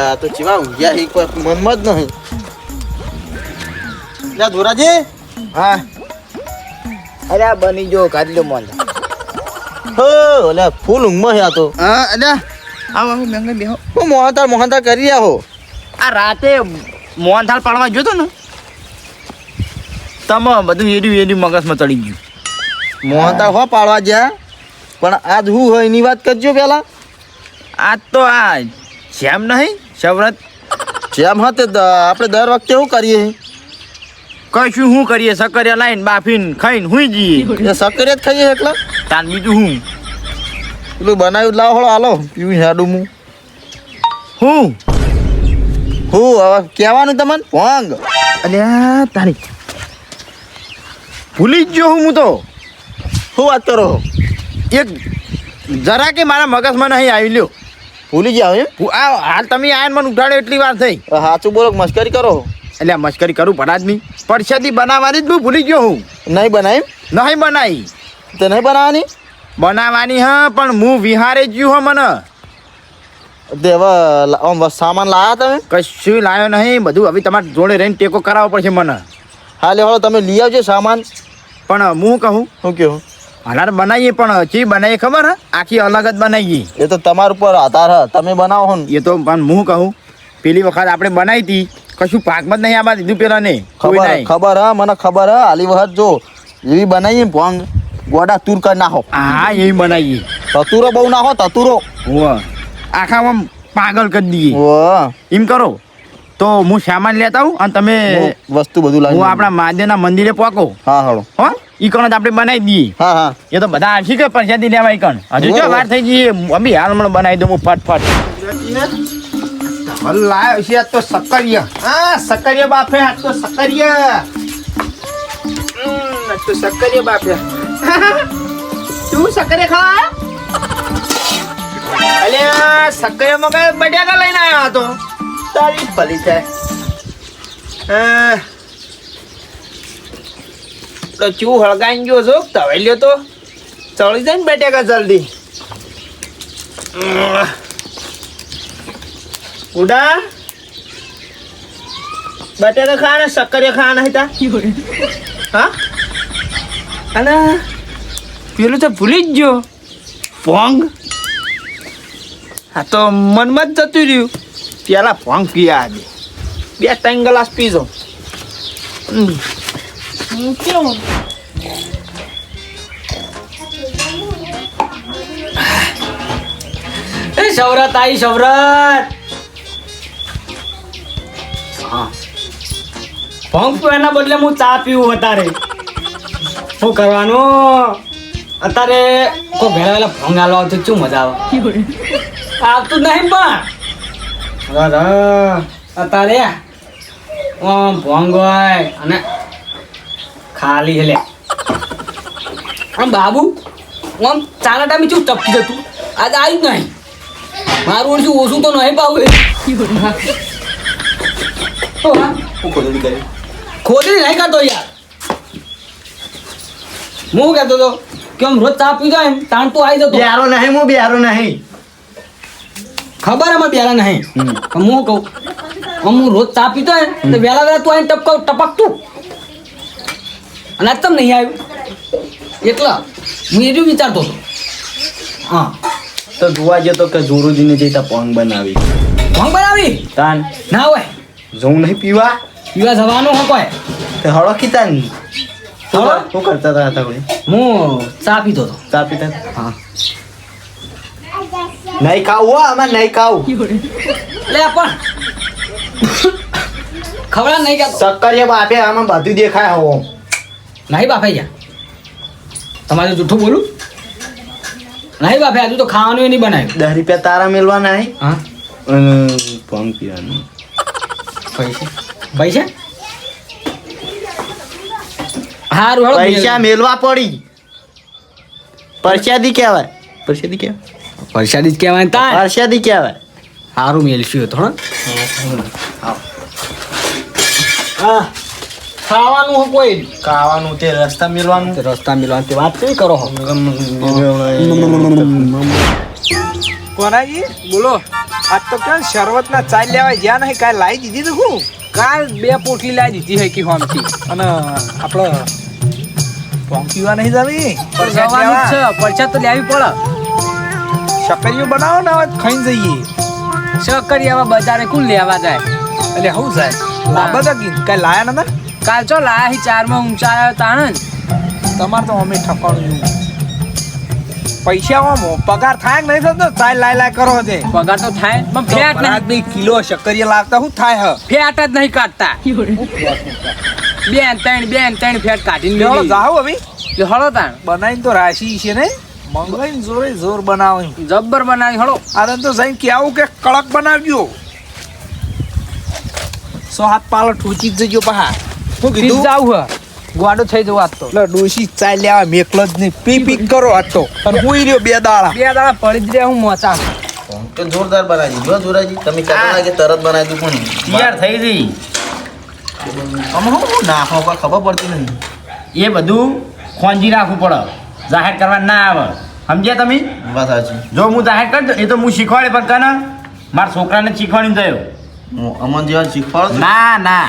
આ તો ચીવા ઊંઘ્યા હી કોઈ મનમાં જ નહીં. લે ધોરાજી. હા. અરે આ બની જો કાઢી લો મોન હો લે ફૂલ ઊંઘમાં હ્યા આ તો. હા અલે આવો આવો મેંગે બેહો. હું મોહનતાળ મોહનતાળ કરી રહ્યા હો આ રાતે મોહનથાળ પાડવા જોતો ને? તમે બધું એડ્યું એડ્યું મગજમાં ચડી ગયું. મોહનથાળ હો પાડવા જ્યાં. પણ આજ હું હોય એની વાત કરજો પેલા. આજ તો આ જેમ નહીં? શવરત? જેમ હતે આપણે દર વખતે શું કરીએ? કશું શું કરીએ? સકરિયા લાઈન બાફીને ખાઈને હુઈ જઈએ. એ સકરે જ ખાઈએ એટલે તાન બીજું હું? પેલું બનાવ્યું લાવો હળો હાલો પીવું હેડું હું હું? હું હવે કહેવાનું તમને? ભોંગ. અલ્યા તારી ભૂલી જ ગયો હું હું તો. શું વાત કરો એક જરા કે મારા મગજમાં નહીં આવી લ્યો. ભૂલી ગયા એમ? હું આ હાલ તમે આયન મને ઉઠાડ્યો એટલી વાર થઈ. સાચું બોલો મશ્કરી મસ્કરી કરો એટલે મશ્કરી કરું પડા જ નહીં. પરસાદી બનાવવાની જ હું ભૂલી ગયો હું. નહીં બનાવી નહીં બનાવી તો નહીં બનાવવાની? બનાવવાની હા પણ હું વિહારે જ ગયું હો મને. વસ- સામાન લાયા તમે? કશું લાવ્યો નહીં બધું હવે તમારે જોડે રહીને ટેકો કરાવવો પડશે મને. હા લેવાળો તમે લઈ આવજો સામાન. પણ હું કહું શું કહ્યું હાલાર બનાવીએ પણ ચી બનાવીએ ખબર આખી અલગ જ બનાવીએ એ તો તમારા ઉપર આધાર હ. તમે બનાવો હો એ તો પણ હું કહું પેલી વખત આપણે બનાવી હતી કશું પાકમાં જ નહીં આમાં દીધું પેલા ને ખબર નહીં. ખબર હ મને ખબર હ. આલી વખત જો એવી બનાવીએ ભોંગ ગોડા તુર કરી નાખો. હા એવી બનાવીએ તતુરો બહુ નાખો તતુરો. હોવ આખા આમ પાગલ કરી દઈએ. એમ કરો. તો હું સામાન લેતા આવું અને તમે વસ્તુ બધું લાવી હું આપણા મહાદેવના મંદિરે પહોંચો હા હળો હો? ઈ કણ જ આપણે બનાવી દઈએ. હા હા. એ તો બધા આવશે કે પ્રસાદી લેવા ઈ કણ હજુ જો વાર થઈ જઈએ અમી હાલ હમણાં બનાવી દઉં ફટફટ. લાયો છે આજ તો સક્કરિયા. હા સક્કરિયા બાપે આજ તો સક્કરિયા. તો સક્કરિયા બાપે તું સક્કરિયા ખા અલ્યા સક્કરિયામાં કઈ બટાકા લઈને આવ્યો હતો તારી ભલી થાય. અ, તો ચૂ હળગાઈ ગયો છો? તવેલ્યો તો. ચડી જાય ને બટાકા જલ્દી. ઉડા. બટાકા ખાવાના શક્કરિયા ખાવાના હતા. હા? અને પેલું તો ભૂલી જ ગયો. ભોંગ હા, તો મનમાં જ જતું રહ્યું. પેલા ભોંગ પીયા આજે. બે ત્રણ ગ્લાસ પીજો. કેવું એ સૌરત આઈ સૌરત ભોંગ પીવાના બદલે હું ચા પીવું અત્યારે શું કરવાનું? અત્યારે કોઈ ભેળા વેલા ભંગ આલો આવતો શું મજા આવે? આવતું જ નહીં પણ. અત્યારે ભોંગ હોય અને ખાલી લે. આમ બાબુ આમ ચાલા ટાઈમે શું ટપકી જતું? આજે આવ્યું જ નહીં. મારું ઓછું ઓછું તો નહીં પાવું ખોદી નહીં કરતો યાર. હું કહેતો હતો કે આમ રોજ ચા પીધો એમ તાણ તો આવી જતો. બિહારો નહીં હું બિહારો નહીં. ખબર એમાં બેલા નહીં? હું કહું હું રોજ ચા પીતો ને તો વહેલા વહેલા તું અહીં ટપક ટપકતું? અને આજ તમ નહીં આવ્યું. એટલા હું એટલું વિચારતો હતો. હા. તો જોવા જતો તો કે જોરુજીને જઈતા પોંગ બનાવી. પોંગ બનાવી? તાન. ના હોય. જવું નહીં પીવા? પીવા જવાનું હોય કોઈ. તે હળો કીતા ને હળો? શું કરતા હતા હતા કોઈ? હું ચા પીતો હતો. ચા પીતા? હા. નહીં ખાવું હો આમાં નહીં ખાવું. લે પણ. ખબર નહીં કે સક્કરિયા બાપે આમાં બધું દેખાય હો. નહીં બાફાઈ ગયા તમારે જૂઠું બોલું? નહીં બાફે હજુ તો ખાવાનું નહીં બનાવ્યું. દસ રૂપિયા તારા મેળવાના નહીં. હા? અને પીવાનું પૈસા? પૈસા? હારું હેડો પૈસા મેળવા પડી. પરસાદી કહેવાય. પરસાદી કહેવાય? પરસાદી જ કહેવાય તાર. પરસાદી કહેવાય. હારું મેલશું થોડો હા. ખાવાનું હોય કોઈ ખાવાનું તે રસ્તા મિલવાનું રસ્તા મિલવાની તે વાત કઈ કરો હો કોનાજી બોલો આજ તો ક્યાં શરબતના ચાલ લેવા જ્યાં નહીં કાલ લાવી દીધી તો હું કાલ બે પોટલી લાવી દીધી હે કે હોમથી અને આપણે પોંગ પીવા નહીં જવી જવાનું છે પરચા તો લેવી પડે શકરીઓ બનાવો ને હવે ખાઈને જઈએ શક્કરી આવા બજારે કુલ લેવા જાય એટલે હું જાય લાંબા તો કઈ કાંઈ લાયા નતા કાલ ચો લાયા હી ચારમાં ઊંચા આવ્યો તાણ તમારે તો અમે ઠકાણું પૈસા આમ પગાર થાય કે નહીં થતો? ચાય લાય લાય કરો છે પગાર તો થાય પણ ફેટ નહીં. બે કિલો શક્કરિયા લાવતા હું થાય હ? ફેટ જ નહીં કાઢતા. બેન ત્રણ બેન ત્રણ ફેટ કાઢીને લેવો. જાઓ હવે. લે હળો તાણ. બનાવીને તો રાશી છે ને? મંગાઈને જોરે જોર બનાવી. જબ્બર બનાવી હળો. આને તો જઈને કેવું કે કડક બનાવ્યો સો હાથ પાલો ઠૂચી જ જજો પહા શું કીધું? જાવ હ. ગોડો થઈ જવું આજ તો. એટલે ડોશી ચાલ્યા લેવા મેકલો જ નહીં. પી પી કરો આજ તો. અને હુઈ રહ્યો બે દાડા. બે દાડા પડી જ રહ્યા હું મોચા. તો જોરદાર બનાવી દીધું હો જોરાજી. તમે ચાલો લાગે તરત બનાવી દઉં પણ તૈયાર થઈ ગઈ. આમાં હું હું નાખો કોઈ ખબર પડતી નહીં એ બધું ખોંજી રાખવું પડે. જાહેર કરવા ના આવે. સમજ્યા તમે? વાત સાચી. જો હું જાહેર કરજો એ તો હું શીખવાડે પણ કને મારા છોકરાને શીખવાડી થયો અમન જેવા શીખવાડો ના ના.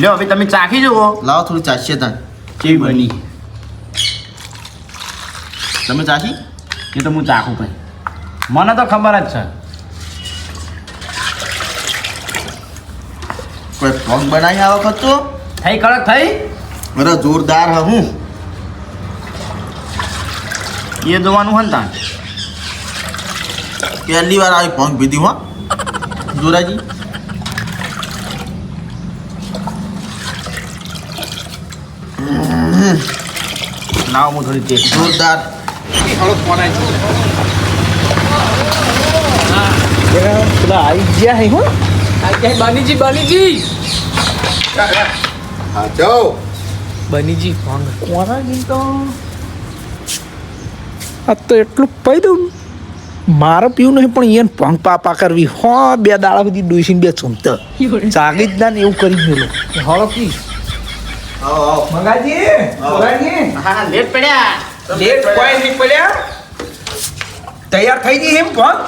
લ્યો હવે તમે ચાખી જુઓ. લાવો થોડી ચાખીએ તને કેવી બની? તમે ચાખી એ તો હું ચાખું ભાઈ. મને તો ખબર જ છે. કોઈ પગ બનાવી આ વખત તો થઈ કડક થઈ? અરે જોરદાર હ હું. એ જોવાનું હન તાણ. પહેલી વાર આવી પોંગ પીધી હો. જોરાજી. લાવો થોડી ટેસ્ટ. જોરદાર. પેલા આવી ગયા હે હું. બનીજી બનીજી. હા જાઓ. બનીજી ભંગ. કોના ગઈ તો આ તો એટલું પઈ દઉં. મારે પીવું નહીં પણ એને ભંગ પાપા કરવી. હો બે દાડા સુધી ડોસીને બે ચૂમત. જાગી જ ના એવું કરી મેલો. હળો પી. આવો મંગાજી મંગાજી. હા લેટ પડ્યા. લેટ કોઈ નહીં પડ્યા. તૈયાર થઈ ગઈ એમ ભંગ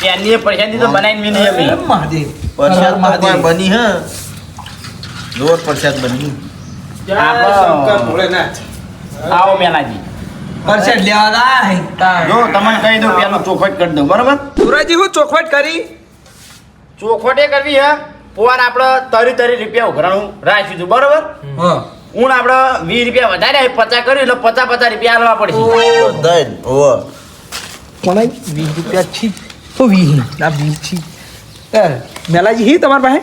ત્યાંની એ તો બનાવીને મેં નહીં એમ મહાદેવ. પ્રસાદ મહાદેવ. બની હ. જોર પ્રસાદ બની. જય શંકર ભોળેનાથ આવો મેલાજી. પરસેટ લેવા જો તમને કહી દઉં પેલું ચોખવટ કરી દઉં બરાબર? સુરાજી હું ચોખવટ કરી. ચોખવટે કરવી હે. પોવાર આપણે તરી તરી રૂપિયા ઉઘરાણું રાખ્યું હતું બરાબર? ઊંડ ઊણ આપણે વીસ રૂપિયા વધારે પચાસ કર્યું એટલે પચાસ પચાસ રૂપિયા આલવા પડશે. દઈ ઓવો વીસ રૂપિયા છી. તો વીસ આ વીસ છી. મેલાજી હી તમારી પાસે?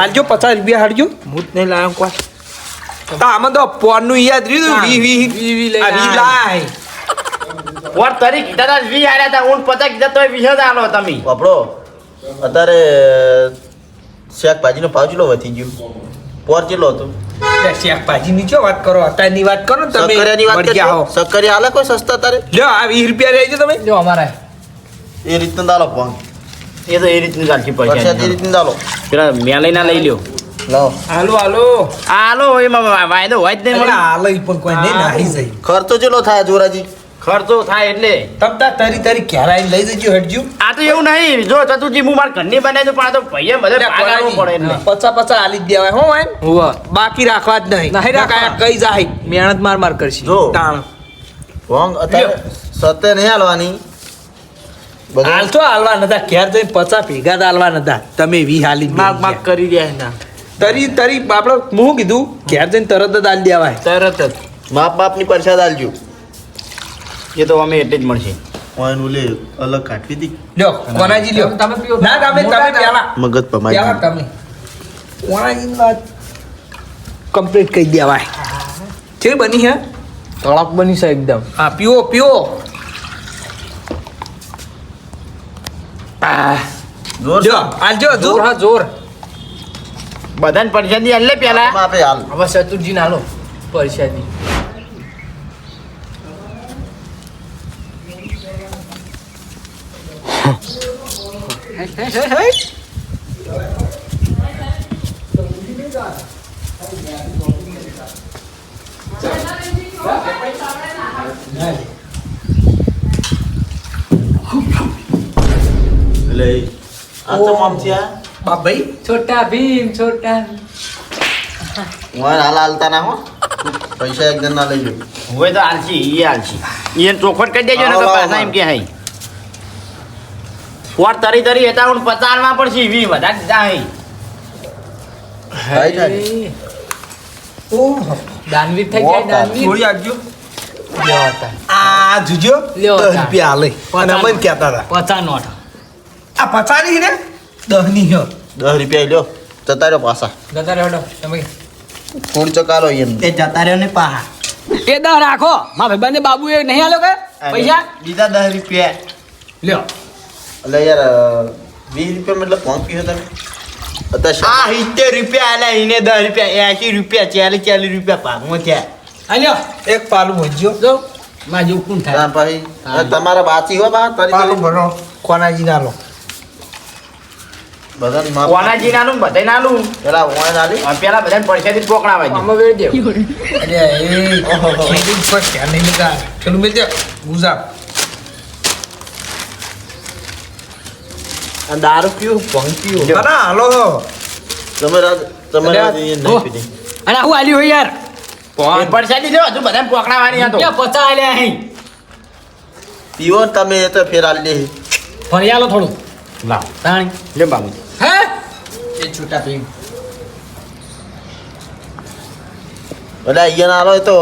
આલજો પચાસ રૂપિયા હાડજો હું જ નહીં લાવ્યો કોઈ તો આમાં તો પોરનું યાદ રહ્યું વી વી. વી વી. લાય. પોર તરી કીધા તા વી હાર્યા તા ઊંડ પચાસ કીધા તો વીસ જ આલો તમે. વાપરો. અત્યારે શાકભાજીનો ભાવ કેટલો વધી ગયો? પોર કેટલો હતો? શાકભાજીની ચો વાત કરો? અત્યારની વાત કરો ને તમે. સક્કરિયાની વાત. કરજો. સક્કરિયા હાલે કોઈ સસ્તા તારે? લ્યો આ 20 રૂપિયા લઈ તમે. જો અમારે. એ રીતના દાલો પણ. એ તો એ રીતનું ચાલશે છે એ રીતના દાલો. પેલા મેં ના લઈ લ્યો. હાલો હાલો હાલો. આ આલો એમાં વાયદો હોય જ નહીં હાલો પણ કોઈ નહીં નાહી જાય. ખર્ચો ચેલો થાય જોરાજી? ખર્ચો થાય એટલે. તમતા તરી તરી ક્યારે લઈ જજો હટજો આ તો એવું નહીં. જો ચતુજી હું માર ઘરની બનાવી દઉં પણ આ તો ભાઈએ બધે ભાગ પડે એટલે. પચા પચા આલી જ દેવાય હો વાન હુવા. બાકી રાખવા જ નહીં. નહીં રાખાય કઈ જાય? મહેનત માર માર કરશી. જો. તાણ. પોંગ અત્યારે સતે નહીં હાલવાની. હાલ તો હાલવા નતા. ઘેર જઈને પચા ભેગા હાલવા નતા. તમે વી હાલી માગ માગ કરી રહ્યા ના તરી તરી આપણે હું કીધું ઘેર જઈને તરત જ હાલી દેવાય. તરત જ. માપ બાપની પરસાદ આલજો. એ તો અમે એટલે જ મળશે. ઓયનું લે અલગ કાઢવી હતી લ્યો કોનાજી લ્યો. તમે પીઓ. ના તમે તમે પેલા મગજ પમાઈ પેલા તમે. કોનાજી વાત કમ્પ્લીટ કરી દેવાય. છે બની હે? તળાક બની છે એકદમ. હા પીઓ પીઓ જોર જો આલજો જોર હા જોર. બધાને પરસાદી આલે પેલા. હાલ. હવે ચતુર્જી નાલો પરસાદી. એટલે આ તો આમ છે આ. બાપ ભાઈ છોટા ભીમ. છોટા મોય હાલ હાલતા ના હો. પૈસા એક જણ ના લઈ લો હોય તો આલસી એ આલસી એ ચોખવટ કરી દેજો ને તો પાછા એમ કે હઈ પોર તરી તરી હતા હું પચાસમાં પણ સીવી વધારે જાય. દાનવીર થઈ જાય દાનવીર. થોડી આપજો. આ જુજો દસ રૂપિયા હાલે અને મને કહેતા હતા. પચાસ નોટ. આ પચાની ને હો. દસ રૂપિયા લ્યો. જતા રહ્યો પાછા. જતા રહ્યો હેડો, તમે. થોડી ચકાલો એમ. તે જતા રહ્યો ને પાહા એ દસ રાખો. મારા ભાઈબંધને બાબુ એ નહીં આલ્યો કે? પૈસા? બીજા દસ રૂપિયા. લ્યો. એટલે યાર વીસ રૂપિયા મતલબ પહોંચ્યું તમે? આ સિત્તેર રૂપિયા આલ્યા એને દસ રૂપિયા એસી રૂપિયા ચાલીસ ચાલીસ રૂપિયા ભાગમાં થયા. આ લ્યો એક પાલું ભજ્યો જો માં જેવું કોણ થાય. એ તમારા બાચી હો બા તારી પાલું. ભરો. કોનાજી નાલો બધા કોનાજી નાલું બધાય નાલું પેલા ઓય નાલી પેલા બધાને પૈસાથી પોકડાવા દે આમાં વેળ દેવ અરે એ ખેડૂત પર નહીં લગા પેલું મેં ગુજાર. આ દારૂ પીવું ભંગ પીવું. ના ના હાલો હો. તમે રાજ તમે અલ્યા, રાજ એ ઓ. નહીં પીધી. અને હું આલી હોય યાર. પૈસાથી જો હજુ પોકડાવાની હતો રૂપિયા પચાસ આલ્યા અહીં પીવો તમે એ તો ફેર આલી દે ફરી આલો થોડું. લાવ. તાણી. લે બાબુ. હે? એ છૂટા પી એટલે અહીંયા ના આલો એ તો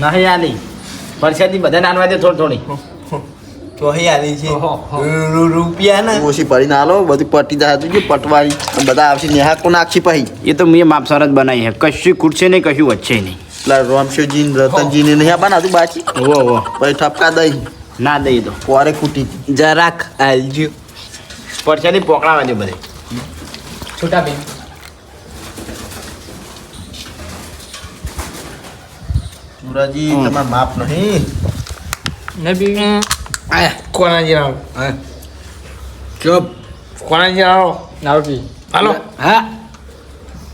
નહીં આલી. પરસાદી બધા નાનવા દે થોડી થોડી. તો છે. હો. રૂ- રૂપિયા ને ઓછી ભરીને આલો બધી પટી જાય હતું પટવારી. અને બધા આવશે નેહાકો નાખશી પછી? એ તો મેં માપસર જ બનાવી છે. કશું ખૂટશે નહીં કશું વધશે નહીં. પેલા રામશિવજી ને રતનજી ને નહીં બનાતું બાચી ઓ ઓ પછી ઠપકા દઈ. ના દઈ દો. પોરે ખૂટી હતી. જરાક આલજો. પૈસાથી પોકડાવા દે બધે. છૂટા પી સુરાજી હમ. માપ નહીં? ને આયા કોનાજી ના હા. ચૂપ કોનાજી ના નાવ પી હાલો હા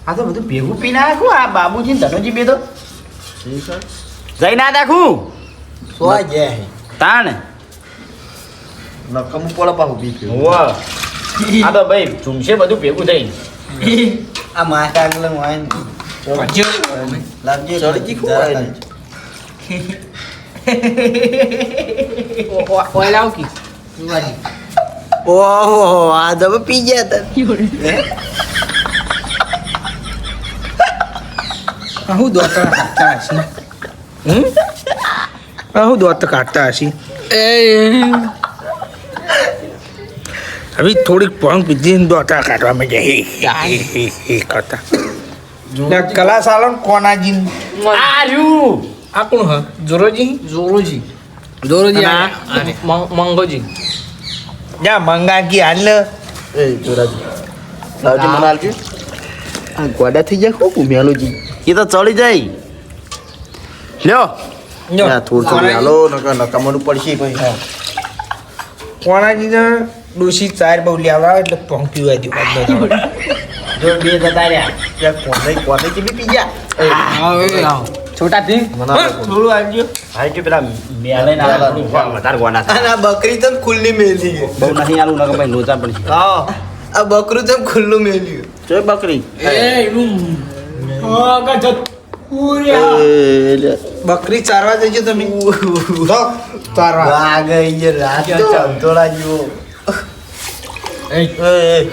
આ તો બધું ભેગું પી નાખું આ બાબુજી ને ધનુજી બે તો જઈ ના નાખું સો ગયા હે તાણ નકમ પડે પાછું બી પીવું. ઓ આ તો ભાઈ ઝુમશે બધું ભેગું થઈ આ માથા આગળ લાગજે ચડકી ઓય લાવ કી ઓહો આ દબ પી ગયા તા હું? દોત કાઢતા હશી? હમ? હું દોત કાઢતા હશી? હવે થોડીક પોંગ પીધી દોતા કાઢવા માંડ્યા. હે હે હે હે કરતા. કલા સાલન કોનાજી આ રહ્યું. આ કોણ હ? જોરોજી? જોરોજી. જોરોજી આ મંગોજી. જા મંગા કી હાલ. એ જોરાજી. લાવજી મને હાલજી. આ ગોડા થઈ જાય ખૂબ મેલોજી. એ તો ચડી જાય. લ્યો. ડોસી ચાર બહુ લેવા એટલે પીવા દો જો બે જતા રહ્યા. કોને કોને કે બી પી ગયા? છોટા મને થોડું આવજો. ભાઈ કે પેલા મેલે ના વધારે ગોના આ બકરી તો ખુલ્લી મેલી બહુ નહીં આલું નકર ભાઈ લોચા પણ હા. આ બકરું તો ખુલ્લું મેલ્યું જોઈ બકરી. એ એનું બકરી ચારવા જઈ તમે. તો ચારવા. વાગ અહીંયા રાત તો. અંતોળા જેવો. એ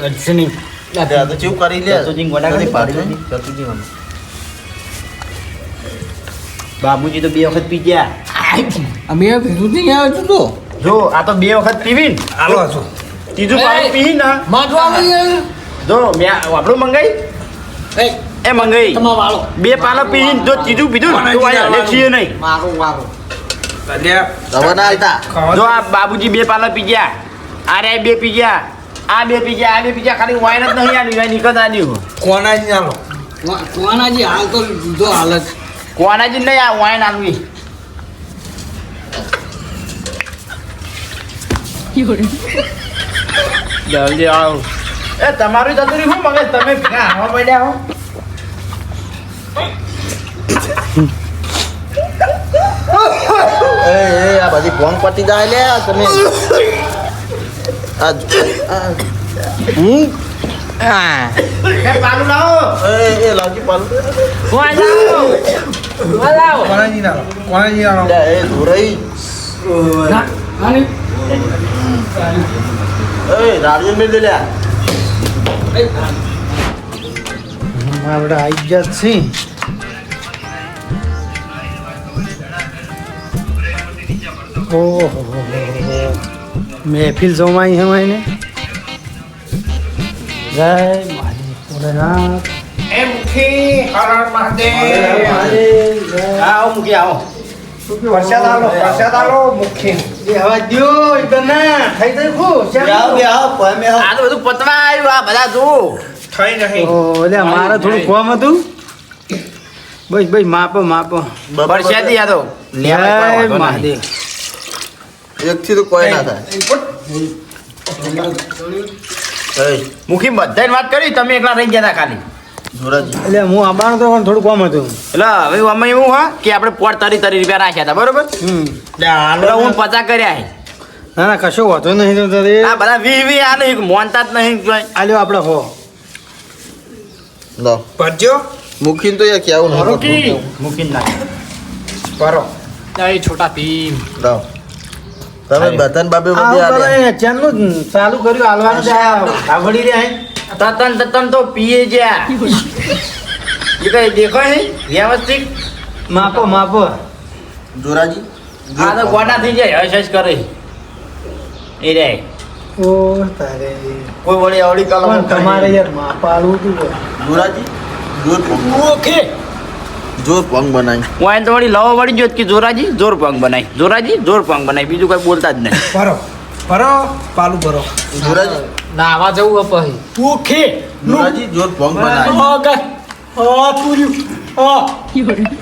અડચણી. તો ચેવું કરી લે. ચતુજી ગોડા કરી પાડી. ચતુજી મને. બાબુજી તો બે વખત પી ગયા. અમે પીધું નહીં આવ્યું તો. જો આ તો બે વખત પીવી ને હાલો. હજુ ત્રીજું પાણી પી ને આવી જો મેં આપણું મંગાઈ? એ એ મંગાઈ. બે પાલો પી જો ત્રીજું પીધું ને તો આ હલે છીએ નહીં. મારું હાલતા. જો આ બાબુજી બે પાલા પી ગયા. આ રે બે પી ગયા. આ બે પી ગયા આ બે પી ગયા. ખાલી વાઈન જ નહીં આલ્યું નીકળ આલ્યું કોનાજી હાલો કોનાજી હાલ તો લીધો હાલત કોનાજી નહીં આ વાઈન આલવી જલ્દી આવ એ તમારું જતું રહ્યું મગજ તમે ભેગા આવા પડ્યા હો એ એ આ બધી ભોંગ પતી જાય લે તમે આ આ. હું એ પાલું લાવો એ એ લાવજી પાલું કોણાજી ના લો, કોણાજી ના લો. લે, એ ધોરાઈ એ રાડિયો મેલ દે લ્યા આપણે આવી ગયા જ છીએ ઓહો મહેફિલ જમાઈ હે માઈને જય મહાદેવ ભોલેનાથ એ હરણ હર હર મહાદેવ. આવો મુખી આવો. વરસાદ આવો વરસાદ આવો મુખ્ય એ હવા દ્યો એકદમ ના થઈ થઈ ખુશ આવ બે આવ પમે આવ. આ તો બધું પતવા આવ્યું આ બધા જો થઈ નહીં. ઓલે મારે થોડું કોમ હતું. બસ બસ માપો માપો. વરસાદી આ તો? જય મહાદેવ એક તો કોઈ ના થાય. મુખી બધાને વાત કરી તમે એકલા રહી ગયા હતા ખાલી. એટલે હું આબાનો તો પણ થોડું કોમ હતું. એટલે હવે અમે એવું હા કે આપણે પોટ તરી તરી રૂપિયા રાખ્યા હતા બરોબર? હમ. એટલે હું પચાસ કર્યા ના ના કશું વાંધો નહીં તો તારે. આ બધા વી વી આ નહીં મોનતા જ નહીં જોઈ આલ્યો આપણે હો. લો. પરજો મુખીન તો યાર કેવું નહીં ના પરો એ છોટા ભીમ. લો. તમે બતન બાબે ચાલુ કર્યું હાલવાનું છે આ ધાબળી રે અહીં. તતન તતન તો પીએ જ્યા. એ કઈ દેખો હે વ્યવસ્થિત? માપો માપો. જોરાજી આ તો ગોડા થઈ જાય હશ હશ કરે. એ રે. ઓ તારે? કોઈ વળી આવડી કલમ તમારે યાર માપ તું જોરાજી જોર ઓકે? જોર પંગ બનાવી હું આને તો વળી લવો વળી જોત કે જોરાજી જોર પંગ બનાવી જોરાજી જોર પંગ બનાવી બીજું કઈ બોલતા જ નહીં. ભરો. ભરો પાલું ભરો. ધોરાજી નાવા જવું પછી. ઓકે ધોરાજી જોર પંગ ઓ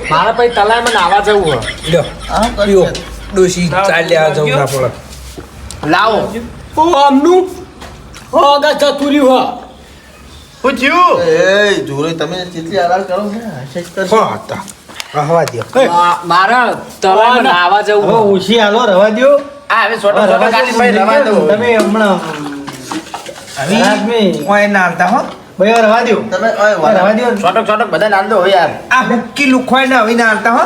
મારા પછી તલાઈમાં નાવા જવું હે. લ્યો. આ કર્યો ડોશી ચાલ્યા જવું ના પડે લાવો. ઓ આમનું. હોગા ચતુરી હો. પૂછ્યું? એ જોરે તમે કેટલી આરામ કરો ને હશે જ કરશો. હો તા. હવા દ્યો. મારા તલાઈમાં નાવા જવું હો. ઉશી હાલો રવા દો આ હવે સોટો સોટો રવા કાઢી દ્યો. ભાઈ રવા દો તમે હમણાં ઓય નાલતા હો. ભાઈ રવા દ્યો. તમે ઓય રવા. દ્યો. સોટો સોટો બધા નાલ દો યાર. આ હુક્કી લુખવાય ને હવે નાલતા હો.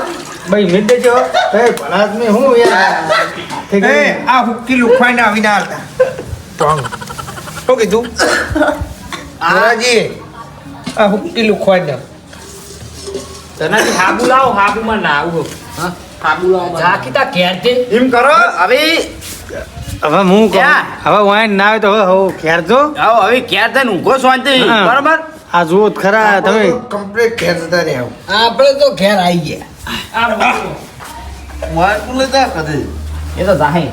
ભાઈ મિડ દેજો. એ ભલા આદમી હું યાર? એ. આ હુક્કી લુખવાય ને હવે નાલતા ટોંગ શું કીધું? ધોરાજી. આ હુક્કી લુખવાય ને. તને હાબુ લાવો હાબુમાં નાવું હા? હાબુ લાવો ઝાકી તા ઘેર એમ કરો. હવે હવે હું કહું ક્યાં? હવે વાઈન ના આવે તો હવે હો ખેર જો. આવો હવે ખેર થઈને ઊંઘો શાંતિ. બરાબર બરોબર? આ જુઓ ખરા તમે. કમ્પ્લીટ ખેર જતા રહ્યા આપણે તો ખેર આવી ગયા. માર તું લેતા કદે? એ તો જાહે.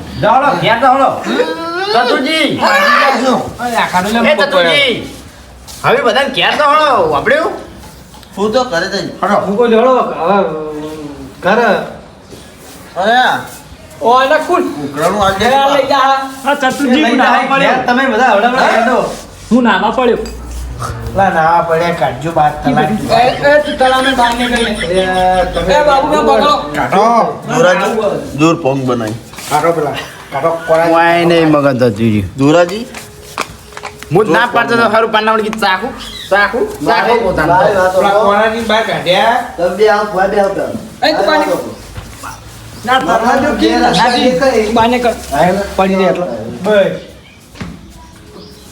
હવે બધાને ઘેર તો હળો વાપડ્યું હું તો કરે હું કોઈ હળો હવે ઘર. અરે આ ઓ એના કુલ ઉકરાણું આજે લઈ જા. હા ચતુરજી લઈ નાવા. પડ્યો. તમે બધા હવડાવડા કાઢો હું. નાવા પડ્યો. લા ના પડ્યા કાઢજો બાદ તલાક. એ તું તળાવને બહાર નીકળી લે. એ બાબુ ને પકડો. કાઢો. ધોરાજી જોર પંગ બનાવી કાઢો પેલા. કાઢો કોરા વાય નહીં મગન ચતુરજી ધોરાજી હું ના પાડતો તો કે પોતાનું કોરાની બહાર કાઢ્યા. તમે બે આવ બે આવ એ તું બાને ના ભરવા દો કે નાજી બાને કર પડી એટલો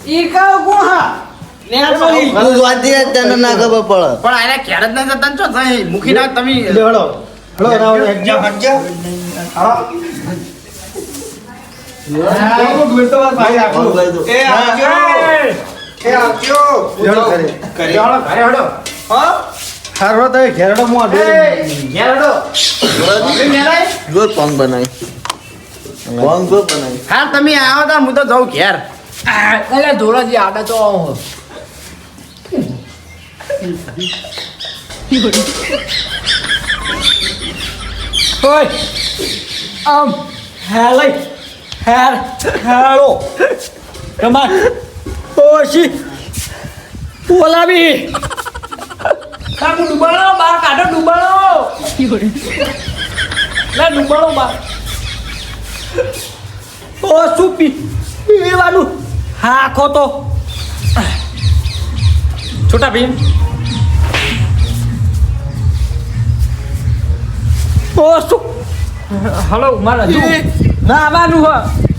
ઈ કાવ જ ઘેર જ હા હારો તો ઘેરડો મો દે ઘેરડો જોર પંગ બનાવી પંગ જોર બનાવી હા તમે આવો તો હું તો જાઉં ઘેર. એટલે ધોળાજી આડા તો આવો. ઓય આમ હેલે હેર હેલો કમાન ઓશી બોલાવી. કાકુ ડુબાણો બાર કાઢો ડુબાણો લે ડુબાણો બાર. ઓ શું પી પીવાનું? હા આખો તો. છોટા ભીમ. ઓ શું? હલો મારા ના આવવાનું હ.